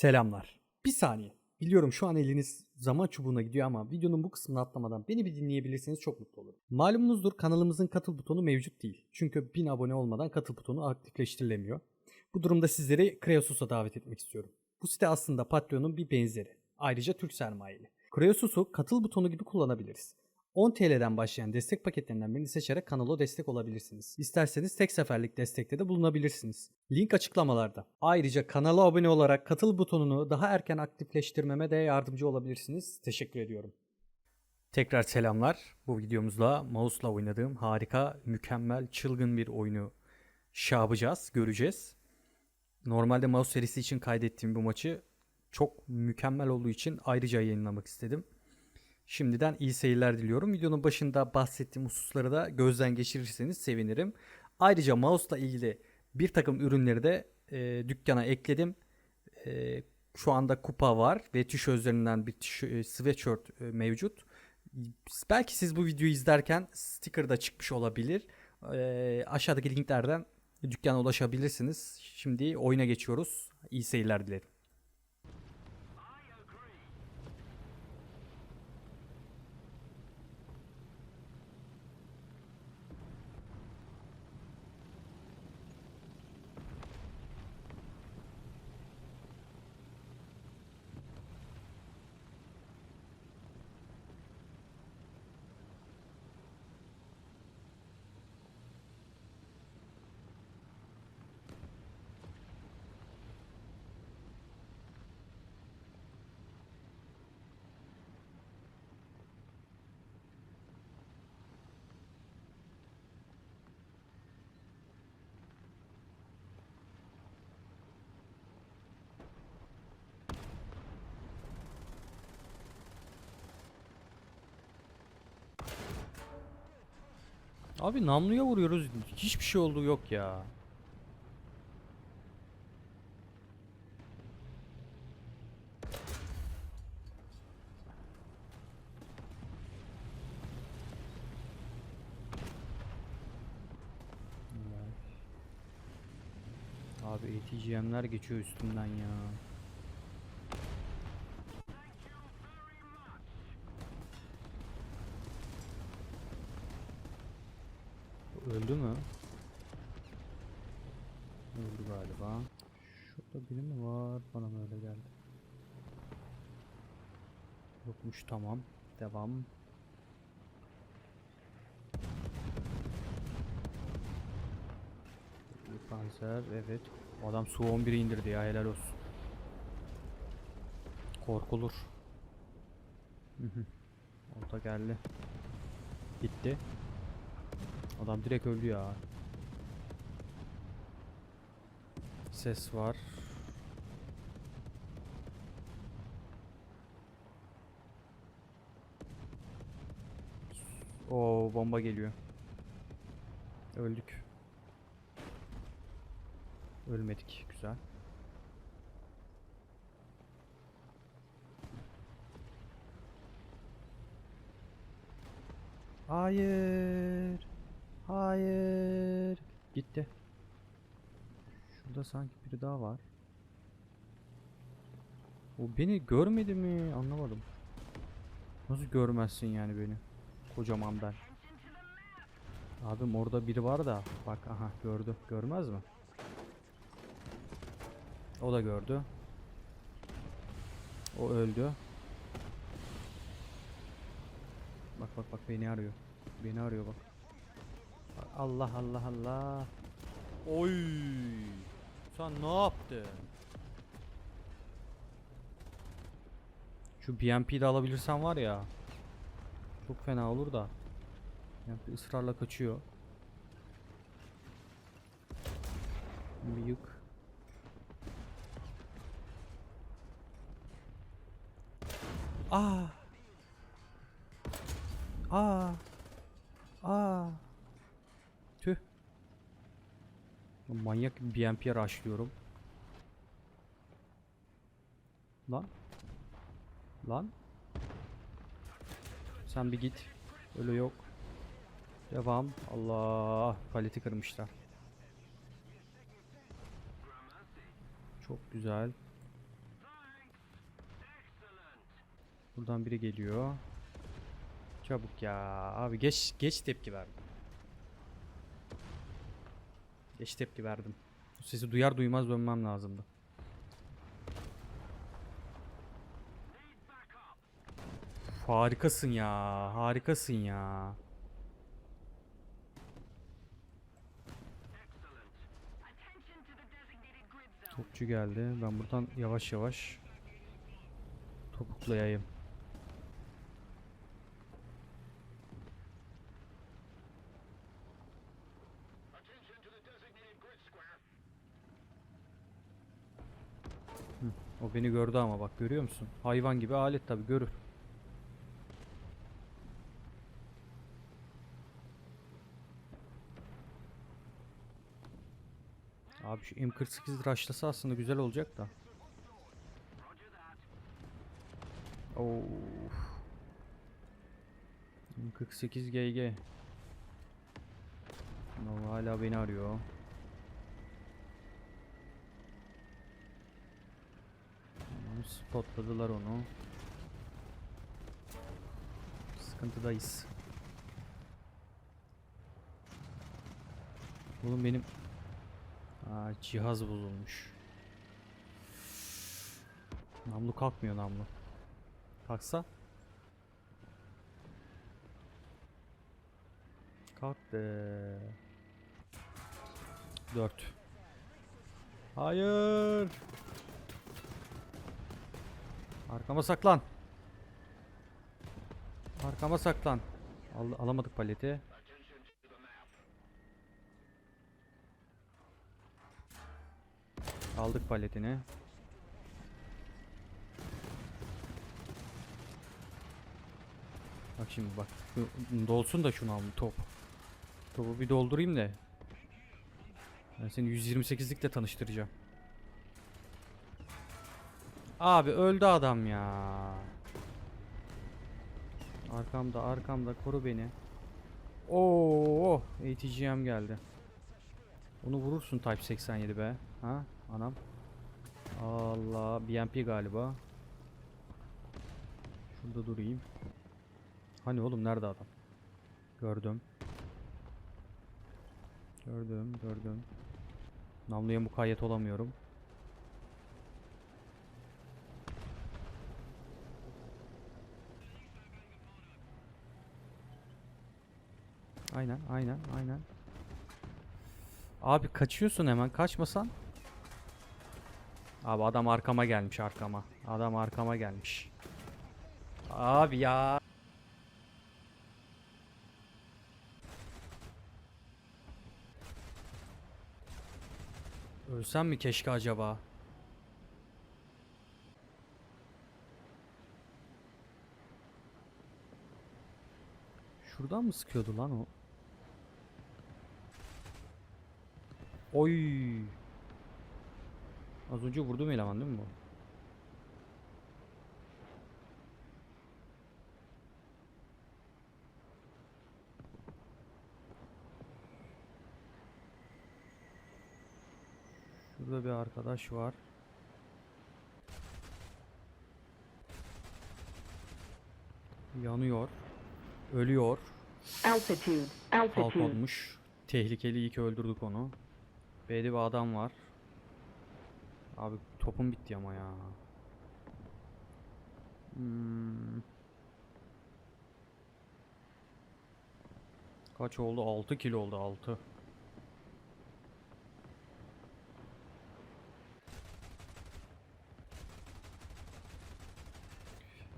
Selamlar. Bir saniye. Biliyorum şu an eliniz zaman çubuğuna gidiyor ama videonun bu kısmını atlamadan beni bir dinleyebilirseniz çok mutlu olurum. Malumunuzdur kanalımızın katıl butonu mevcut değil. Çünkü 1000 abone olmadan katıl butonu aktifleştirilemiyor. Bu durumda sizleri Kreosus'a davet etmek istiyorum. Bu site aslında Patreon'un bir benzeri. Ayrıca Türk sermayeli. Kreosus'u katıl butonu gibi kullanabiliriz. 10 TL'den başlayan destek paketlerinden birini seçerek kanala destek olabilirsiniz. İsterseniz tek seferlik destekte de bulunabilirsiniz. Link açıklamalarda. Ayrıca kanala abone olarak katıl butonunu daha erken aktifleştirmeme de yardımcı olabilirsiniz. Teşekkür ediyorum. Tekrar selamlar. Bu videomuzda mouse'la oynadığım harika, mükemmel, çılgın bir oyunu şey yapacağız, göreceğiz. Normalde mouse serisi için kaydettiğim bu maçı çok mükemmel olduğu için ayrıca yayınlamak istedim. Şimdiden iyi seyirler diliyorum. Videonun başında bahsettiğim hususları da gözden geçirirseniz sevinirim. Ayrıca mouse'la ilgili bir takım ürünleri de e, dükkana ekledim. E, şu anda kupa var ve tişörtlerinden bir tişö- e, sweatshirt e, mevcut. Belki siz bu videoyu izlerken sticker da çıkmış olabilir. E, aşağıdaki linklerden dükkana ulaşabilirsiniz. Şimdi oyuna geçiyoruz. İyi seyirler dilerim. Abi namluya vuruyoruz. Hiçbir şey olduğu yok ya. Abi ATGM'ler geçiyor üstümden ya. Öldü mü? Öldü galiba. Şurada biri mi var? Bana mı öyle geldi? Yokmuş tamam. Devam. Panzer evet. Adam su 11'i indirdi ya helal olsun. Korkulur. Hı hı. O da geldi. Gitti. Adam direkt öldü ya. Ses var. Bomba geliyor. Öldük. Ölmedik. Güzel. Hayır. Hayır. Gitti. Şurada sanki biri daha var. O beni görmedi mi? Anlamadım. Nasıl görmezsin yani beni? Kocaman ben. Abim orada biri var da. Bak aha gördü. Görmez mi? O da gördü. O öldü. Bak bak bak beni arıyor. Beni arıyor bak. Allah Allah Allah. Oy! Sen ne yaptın? Şu BMP'yi de alabilirsen var ya. Çok fena olur da. BMP ısrarla kaçıyor. Bir yık. Aa! Aa! Aa! Tüh. Manyak BMP'ye rushlıyorum. Lan. Lan. Sen bir git. Öyle yok. Devam. Allah. Paleti kırmışlar. Çok güzel. Buradan biri geliyor. Çabuk ya. Abi geç geç tepki verdim. Geç tepki verdim. Bu sesi duyar duymaz dönmem lazımdı. Harikasın ya. Harikasın ya. Topçu geldi. Ben buradan yavaş yavaş topuklayayım. Hı, O beni gördü ama bak görüyor musun? Hayvan gibi alet tabi görür. Abi şu M48 rushlasa aslında güzel olacak da. Of. M48 GG. Ama hala beni arıyor. Spotladılar onu. Sıkıntıdayız. Oğlum benim Aa, cihaz bozulmuş. Namlu kalkmıyor namlu. Kalksa? Kalktı. 4. Hayır. Arkama saklan. Arkama saklan. Al alamadık paleti. Aldık paletini. Bak şimdi bak. Dolsun da şunu al top. Topu bir doldurayım da. Ben seni 128'likle tanıştıracağım. Abi öldü adam ya. Arkamda arkamda koru beni. Oo, ATGM geldi. Onu vurursun Type 87 be. Ha anam. Allah BMP galiba. Şurada durayım. Hani oğlum nerede adam? Gördüm. Gördüm, gördüm. Namluya mukayyet olamıyorum. Aynen, aynen, aynen. Abi kaçıyorsun hemen. Kaçmasan. Abi adam arkama gelmiş arkama. Adam arkama gelmiş. Abi ya. Ölsem mi keşke acaba? Şuradan mı sıkıyordu lan o? Oy. Az önce vurduğum eleman değil mi bu? Şurada bir arkadaş var. Yanıyor. Ölüyor. Altitude, Halk altitude. olmuş. Tehlikeli iyi ki öldürdük onu. B'de bir adam var. Abi topum bitti ama ya. Hmm. Kaç oldu? 6 kilo oldu 6.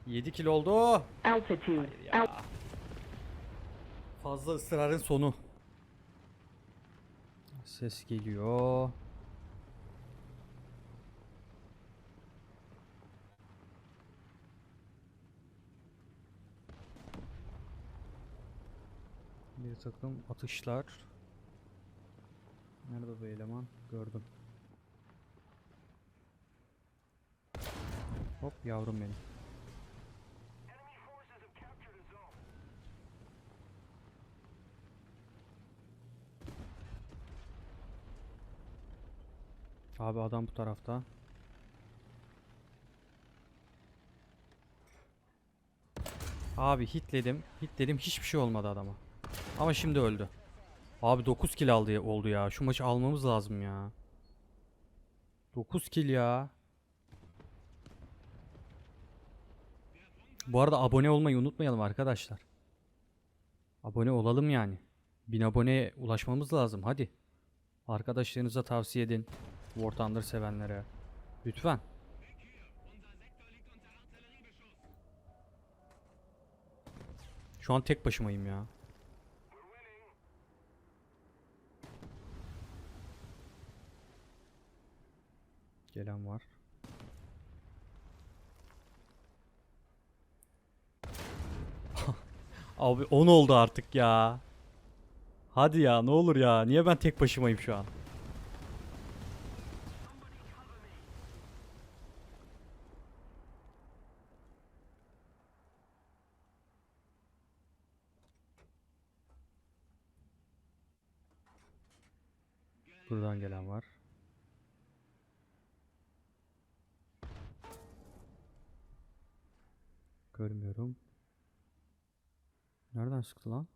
Yedi kilo oldu. Altitude. Fazla ısrarın sonu. Ses geliyor. Bir takım atışlar. Nerede bu eleman? Gördüm. Hop yavrum benim. Abi adam bu tarafta. Abi hitledim. Hitledim. Hiçbir şey olmadı adama. Ama şimdi öldü. Abi 9 kill aldı oldu ya. Şu maçı almamız lazım ya. 9 kill ya. Bu arada abone olmayı unutmayalım arkadaşlar. Abone olalım yani. 1000 aboneye ulaşmamız lazım. Hadi. Arkadaşlarınıza tavsiye edin. War Thunder sevenlere. Lütfen. Şu an tek başımayım ya. Gelen var. Abi 10 oldu artık ya. Hadi ya ne olur ya. Niye ben tek başımayım şu an? Buradan gelen var. Görmüyorum. Nereden sıktı lan?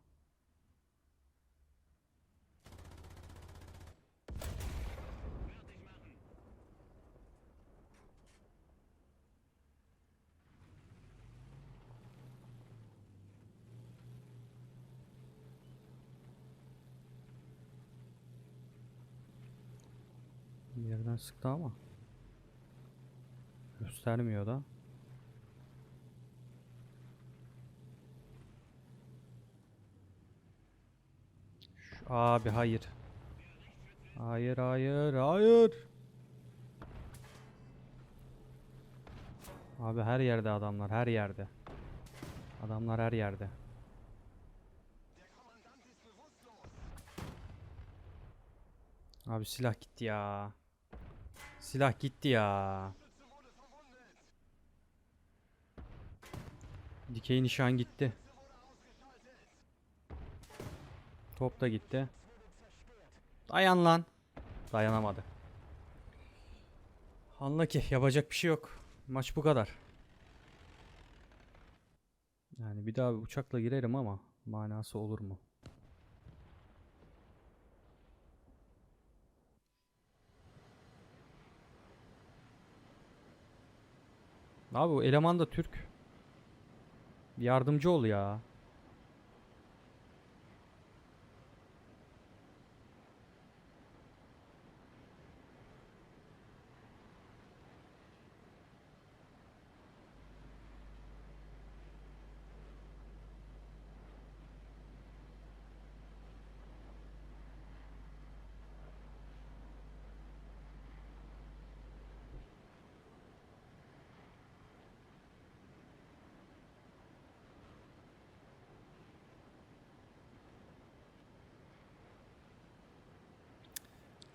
Bir yerden sıktı ama. Göstermiyor da. Abi hayır. Hayır hayır hayır. Abi her yerde adamlar her yerde. Adamlar her yerde. Abi silah gitti ya. Silah gitti ya. Dikey nişan gitti. Top da gitti. Dayan lan. Dayanamadı. Anla ki yapacak bir şey yok. Maç bu kadar. Yani bir daha bir uçakla girerim ama manası olur mu? Abi o eleman da Türk. Yardımcı ol ya.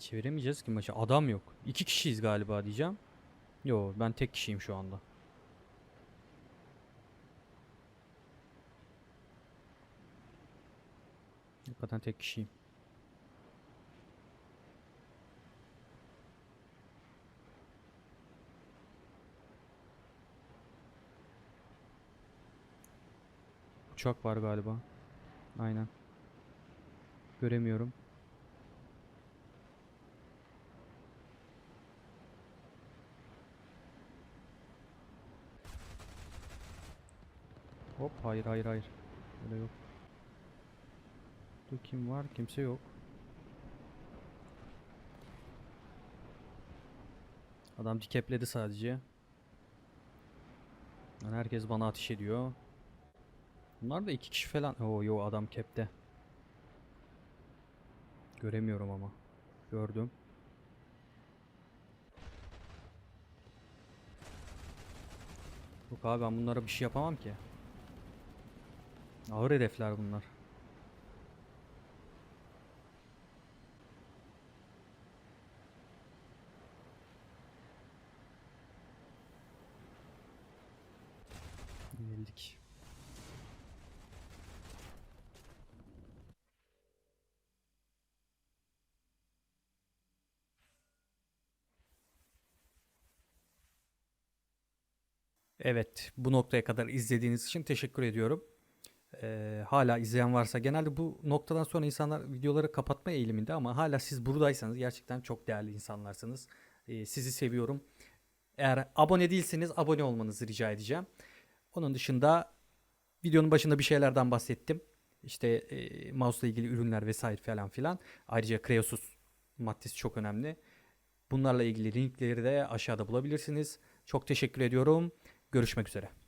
Çeviremeyeceğiz ki maçı. Adam yok. İki kişiyiz galiba diyeceğim. Yo ben tek kişiyim şu anda. Hakikaten tek kişiyim. Uçak var galiba. Aynen. Göremiyorum. Hop hayır hayır hayır. Öyle yok. Dur kim var? Kimse yok. Adam dikepledi sadece. Yani herkes bana ateş ediyor. Bunlar da iki kişi falan. Oo yo adam kepte. Göremiyorum ama. Gördüm. Yok abi ben bunlara bir şey yapamam ki. Ağır hedefler bunlar. Yenildik. Evet, bu noktaya kadar izlediğiniz için teşekkür ediyorum. Ee, hala izleyen varsa genelde bu noktadan sonra insanlar videoları kapatma eğiliminde ama hala siz buradaysanız gerçekten çok değerli insanlarsınız. Ee, sizi seviyorum. Eğer abone değilseniz abone olmanızı rica edeceğim. Onun dışında videonun başında bir şeylerden bahsettim. İşte e, mouse ile ilgili ürünler vesaire falan filan. Ayrıca Kreosus maddesi çok önemli. Bunlarla ilgili linkleri de aşağıda bulabilirsiniz. Çok teşekkür ediyorum. Görüşmek üzere.